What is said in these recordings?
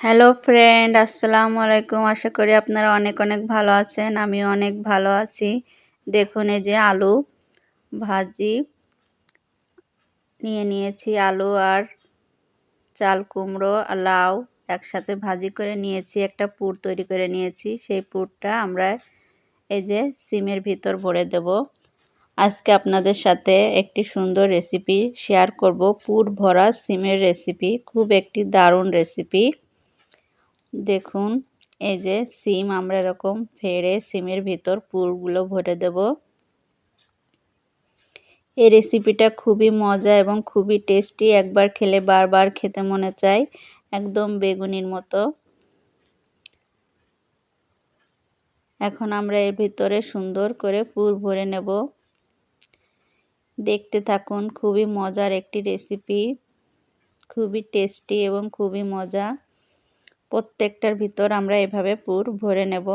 Hello friend আসসালামু আলাইকুম আশা করি আপনারা অনেক অনেক ভালো আছেন। আমিও অনেক ভালো আছি। দেখুন, এই যে আলু ভাজি নিয়ে নিয়েছি। আলু আর চাল কুমড়ো আর লাউ একসাথে ভাজি করে নিয়েছি। একটা পুর তৈরি করে নিয়েছি। সেই পুরটা আমরা এই যে সিমের ভিতর ভরে দেব। আজকে আপনাদের সাথে একটি সুন্দর রেসিপি শেয়ার করব। পুর ভরা সিমের রেসিপি খুব একটি দারুণ রেসিপি দেখুন, এই যে সিম, আমরা এরকম ফেড়ে সিমের ভিতর পুরগুলো ভরে দেব। এই রেসিপিটা খুবই মজা এবং খুবই টেস্টি একবার খেলে বারবার খেতে মনে চায়, একদম বেগুনির মতো। এখন আমরা এর ভিতরে সুন্দর করে পুর ভরে নেব। দেখতে থাকুন, খুবই মজার একটি রেসিপি খুবই টেস্টি এবং খুবই মজা। প্রত্যেকটার ভিতর আমরা এভাবে পুর ভরে নেব।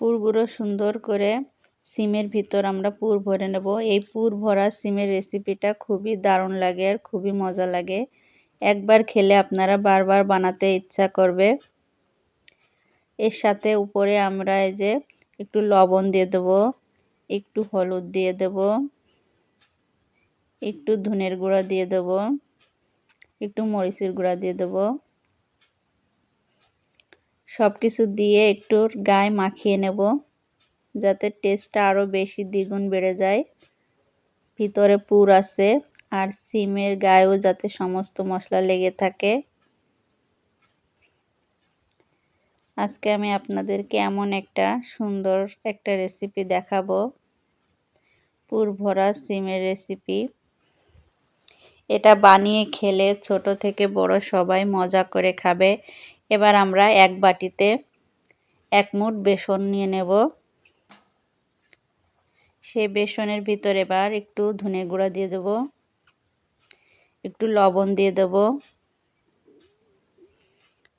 পুরগুলো সুন্দর করে সিমের ভিতর আমরা পুর ভরে নেব। এই পুর ভরা সিমের রেসিপিটা খুবই দারুণ লাগে আর খুবই মজা লাগে। একবার খেলে আপনারা বারবার বানাতে ইচ্ছা করবে। এর সাথে উপরে আমরা এই যে একটু লবণ দিয়ে দেব, একটু হলুদ দিয়ে দেব, একটু ধনের গুঁড়া দিয়ে দেব। একটু মরিচের গুঁড়া দিয়ে দেবো। সব কিছু দিয়ে একটু গায়ে মাখিয়ে নেব, যাতে টেস্টটা আরও বেশি দ্বিগুণ বেড়ে যায়। ভিতরে পুর আছে, আর সিমের গায়েও যাতে সমস্ত মশলা লেগে থাকে। আজকে আমি আপনাদেরকে এমন একটা সুন্দর একটা রেসিপি দেখাবো। পুর ভরা সিমের রেসিপি এটা বানিয়ে খেলে ছোট থেকে বড় সবাই মজা করে খাবে। এবার আমরা এক বাটিতে এক মুঠ বেসন নিয়ে নেব। সে বেসনের ভিতর এবার একটু ধনে গুঁড়া দিয়ে দেব, একটু লবণ দিয়ে দেব,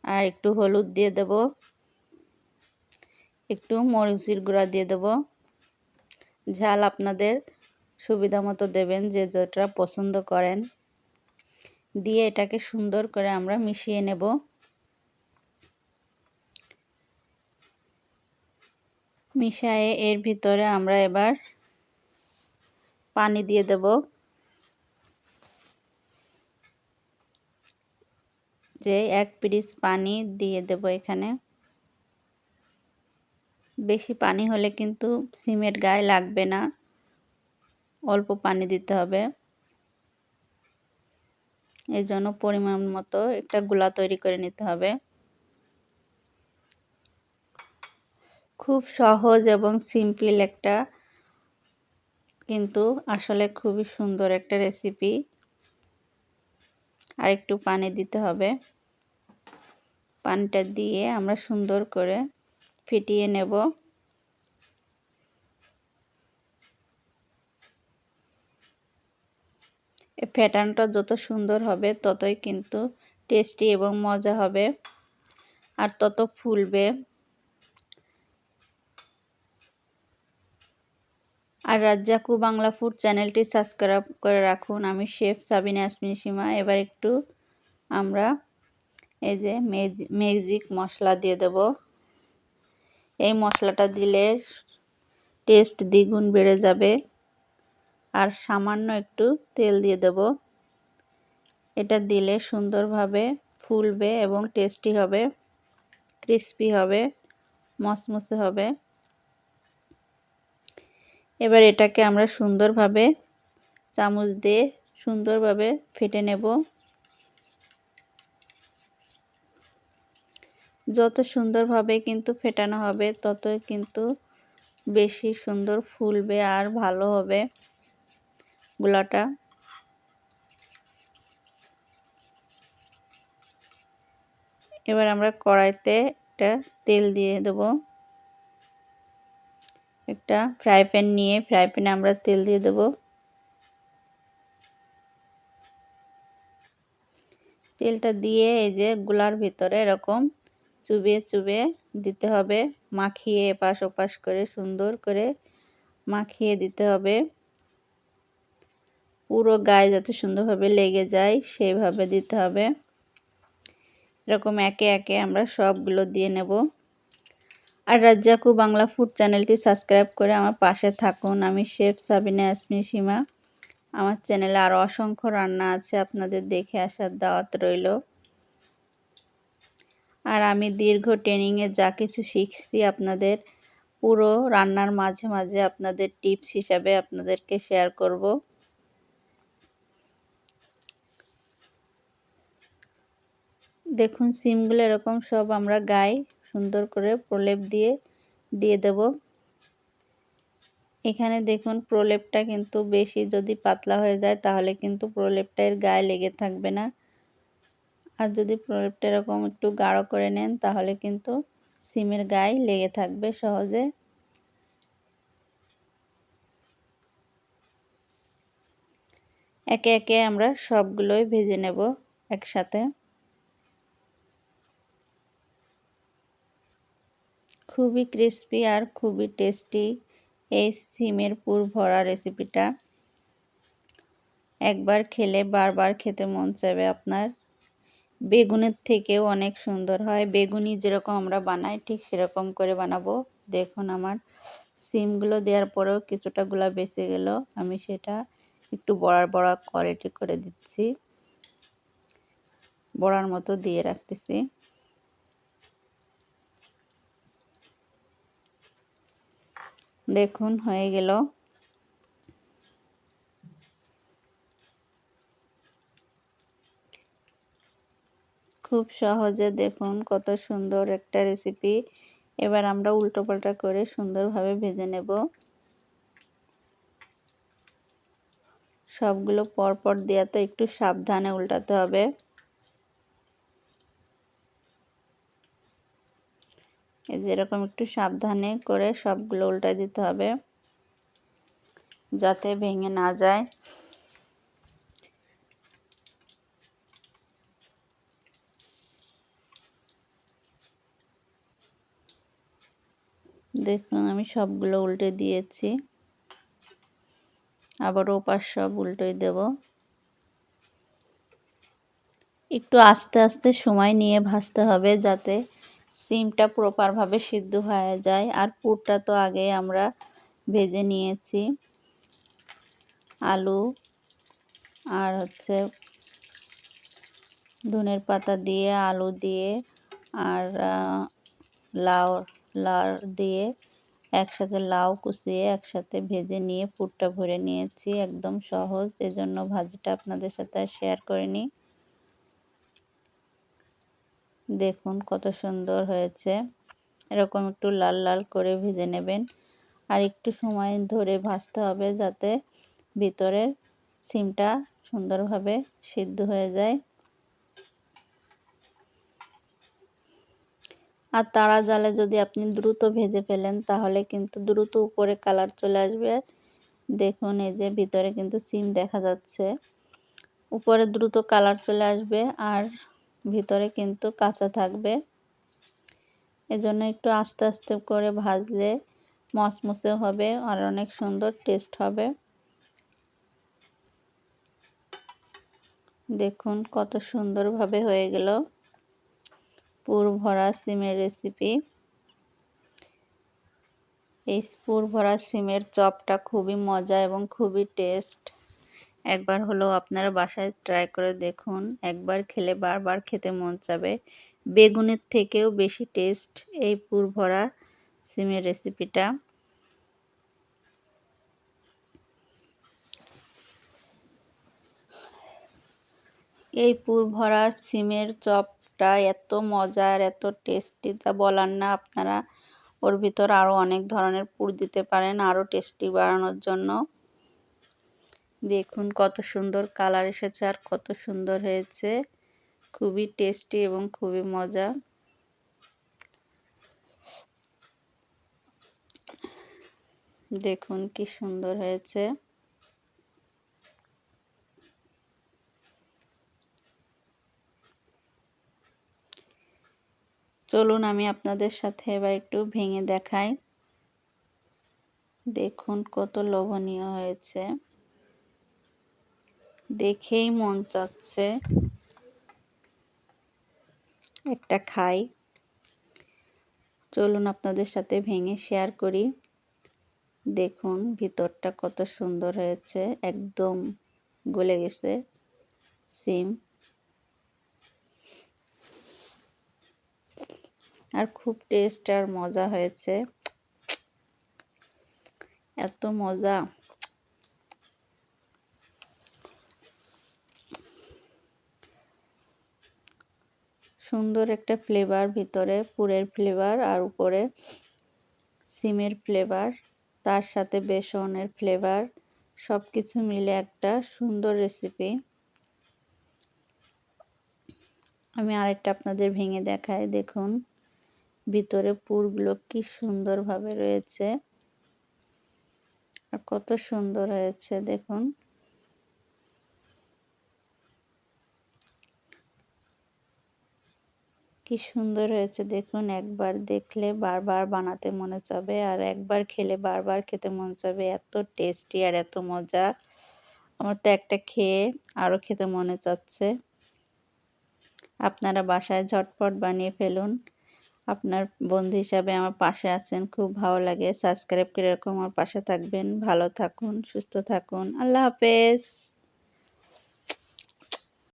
আর একটু হলুদ দিয়ে দেব, একটু মরিচের গুঁড়া দিয়ে দেব। ঝাল আপনাদের সুবিধা মতো দেবেন যে যেটা পছন্দ করেন। দিয়ে এটাকে সুন্দর করে আমরা মিশিয়ে নেব। মিশায়ে এর ভিতরে আমরা এবার পানি দিয়ে দেব। যে এক পিরিচ পানি দিয়ে দেব এখানে। বেশি পানি হলে কিন্তু সিমের গায়ে লাগবে না। অল্প পানি দিতে হবে। এই জন্য পরিমাণ মতো একটা গোলা তৈরি করে নিতে হবে। খুব সহজ এবং সিম্পল একটা, কিন্তু আসলে খুবই সুন্দর একটা রেসিপি। আর একটু পানি দিতে হবে। পানিটা দিয়ে আমরা সুন্দর করে ফিটিয়ে নেব। ফ্যাটানটা যত সুন্দর হবে, ততই কিন্তু টেস্টি এবং মজা হবে আর তত ফুলবে। আর রাজ্জাকু বাংলা ফুড চ্যানেলটি সাবস্ক্রাইব করে রাখুন। আমি শেফ সাবিনা আসমিন সীমা। এবার একটু আমরা এই যে ম্যাজিক মশলা দিয়ে দেব। এই মশলাটা দিলে টেস্ট দ্বিগুণ বেড়ে যাবে। আর সামান্য একটু তেল দিয়ে দেব। এটা দিলে সুন্দরভাবে ফুলবে এবং টেস্টি হবে, ক্রিস্পি হবে, মসমসে হবে। এবার এটাকে আমরা সুন্দরভাবে চামচ দিয়ে সুন্দরভাবে ফেটে নেব। যত সুন্দরভাবে কিন্তু ফেটানো হবে, তত কিন্তু বেশি সুন্দর ফুলবে আর ভালো হবে। গুলাটা। এবার আমরা কড়াইতে একটা তেল দিয়ে দেবো। একটা ফ্রাই প্যান নিয়ে ফ্রাই প্যানে আমরা তেল দিয়ে দেব। তেলটা দিয়ে এই যে গুলার ভিতরে এরকম চুবিয়ে চুবিয়ে দিতে হবে। মাখিয়ে এপাশ ওপাশ করে সুন্দর করে মাখিয়ে দিতে হবে। পুরো গায়ে যাতে সুন্দরভাবে লেগে যায়, সেইভাবে দিতে হবে। এরকম একে একে আমরা সবগুলো দিয়ে নেব। আর রাজ্জাকু বাংলা ফুড চ্যানেলটি সাবস্ক্রাইব করে আমার পাশে থাকুন। আমি শেফ সাবিনা আসমি সীমা। আমার চ্যানেলে আরও অসংখ্য রান্না আছে, আপনাদের দেখে আসার দাওয়াত রইল। আর আমি দীর্ঘ ট্রেনিংয়ে যা কিছু শিখছি আপনাদের, পুরো রান্নার মাঝে মাঝে আপনাদের টিপস হিসাবে আপনাদেরকে শেয়ার করব। দেখুন, সিমগুলো এরকম সব আমরা গায়ে সুন্দর করে প্রলেপ দিয়ে দিয়ে দেব। এখানে দেখুন, প্রলেপটা কিন্তু বেশি যদি পাতলা হয়ে যায়, তাহলে কিন্তু প্রলেপটা এর গায়ে লেগে থাকবে না। আর যদি প্রলেপটা এরকম একটু গাঢ় করে নেন, তাহলে কিন্তু সিমের গায়ে লেগে থাকবে সহজে। একে একে আমরা সবগুলোই ভেজে নেব একসাথে। খুবই ক্রিস্পি আর খুবই টেস্টি এই সিমের পুর ভরা রেসিপিটা একবার খেলে বারবার খেতে মন চাইবে আপনার। বেগুনের থেকেও অনেক সুন্দর হয়। বেগুনি যেরকম আমরা বানাই, ঠিক সেরকম করে বানাবো। দেখুন আমার সিমগুলো দেওয়ার পরেও কিছুটা গুলা বেঁচে গেল। আমি সেটা একটু বড়ার বড়া কোয়ালিটি করে দিচ্ছি। বড়ার মতো দিয়ে রাখতেছি। দেখুন, হয়ে গেল। খুব সহজে দেখুন কত সুন্দর একটা রেসিপি এবার আমরা উল্টো পাল্টা করে সুন্দরভাবে ভেজে নেব। সবগুলো পরপর দেওয়া তো একটু সাবধানে উল্টাতে হবে। এই যেরকম একটু সাবধানে করে সবগুলো উল্টা দিতে হবে যাতে ভেঙে না যায়। দেখুন, আমি সবগুলো উল্টে দিয়েছি। আবার ওপাশ সব উল্টোই দেব। একটু আস্তে আস্তে সময় নিয়ে ভাজতে হবে যাতে সিমটা প্রপারভাবে সিদ্ধ হয়ে যায়। আর পুরটা তো আগে আমরা ভেজে নিয়েছি। আলু আর হচ্ছে ধনের পাতা দিয়ে, আলু দিয়ে আর লাউ লাউ দিয়ে একসাথে লাউ কুচিয়ে একসাথে ভেজে নিয়ে পুরটা ভরে নিয়েছি। একদম সহজ। এজন্য ভাজিটা আপনাদের সাথে শেয়ার করিনি। দেখুন কত সুন্দর হয়েছে। এরকম একটু লাল লাল করে ভেজে নেবেন। আর একটু সময় ধরে ভাজতে হবে যাতে ভিতরের সিমটা সুন্দরভাবে সিদ্ধ হয়ে যায়। আর তারা জালে যদি আপনি দ্রুত ভেজে ফেলেন তাহলে কিন্তু দ্রুত উপরে কালার চলে আসবে। দেখুন এই যে ভিতরে কিন্তু সিম দেখা যাচ্ছে। উপরে দ্রুত কালার চলে আসবে আর ভিতরে কিন্তু কাঁচা থাকবে। এজন্য একটু আস্তে আস্তে করে ভাজলে মসমসে হবে আর অনেক সুন্দর টেস্ট হবে। দেখুন কত সুন্দরভাবে হয়ে গেল পুর ভরা সিমের রেসিপি এই পুর ভরা সিমের চপটা খুবই মজা এবং খুবই টেস্ট একবার হলেও আপনারা বাসায় ট্রাই করে দেখুন। একবার খেলে বারবার খেতে মন চাবে। বেগুনের থেকেও বেশি টেস্ট এই পুর ভরা সিমের রেসিপিটা এই পুর ভরা সিমের চপটা এত মজার, এত টেস্টি তা বলার না। আপনারা ওর ভিতর আরও অনেক ধরনের পুর দিতে পারেন আরও টেস্টি বাড়ানোর জন্য। দেখুন কত সুন্দর কালার এসেছে আর কত সুন্দর হয়েছে। খুবই টেস্টি এবং খুবই মজা। দেখুন কি সুন্দর হয়েছে। চলুন আমি আপনাদের সাথে এবার একটু ভেঙে দেখাই। দেখুন কত লোভনীয় হয়েছে। দেখেই মন চাচ্ছে। একটা খাই। চলুন আপনাদের সাথে ভেঙে শেয়ার করি। দেখুন, ভিতরটা কত সুন্দর হয়েছে। একদম গলে গেছে। সিম আর খুব টেস্ট আর মজা হয়েছে। এত মজা। সুন্দর একটা ফ্লেভার ভিতরে, পুরের ফ্লেভার আর উপরে সিমের ফ্লেভার তার সাথে বেসনের ফ্লেভার সব কিছু মিলে একটা সুন্দর রেসিপি আমি আরেকটা আপনাদের ভেঙে দেখাই, দেখুন। ভিতরে পুরগুলো কি সুন্দরভাবে রয়েছে। আর কত সুন্দর হয়েছে, দেখুন। কি সুন্দর হয়েছে দেখুন, একবার দেখলে বারবার বানাতে মনে চাবে আর একবার খেলে বারবার খেতে মন চাবে। এত টেস্টি আর এত মজা। আমার তো একটা খেয়ে আরও খেতে মনে চাচ্ছে। আপনারা বাসায় ঝটপট বানিয়ে ফেলুন। আপনার বন্ধু হিসাবে আমার পাশে আছেন, খুব ভালো লাগে। সাবস্ক্রাইব করে এরকম আমার পাশে থাকবেন। ভালো থাকুন, সুস্থ থাকুন। আল্লাহ হাফেজ।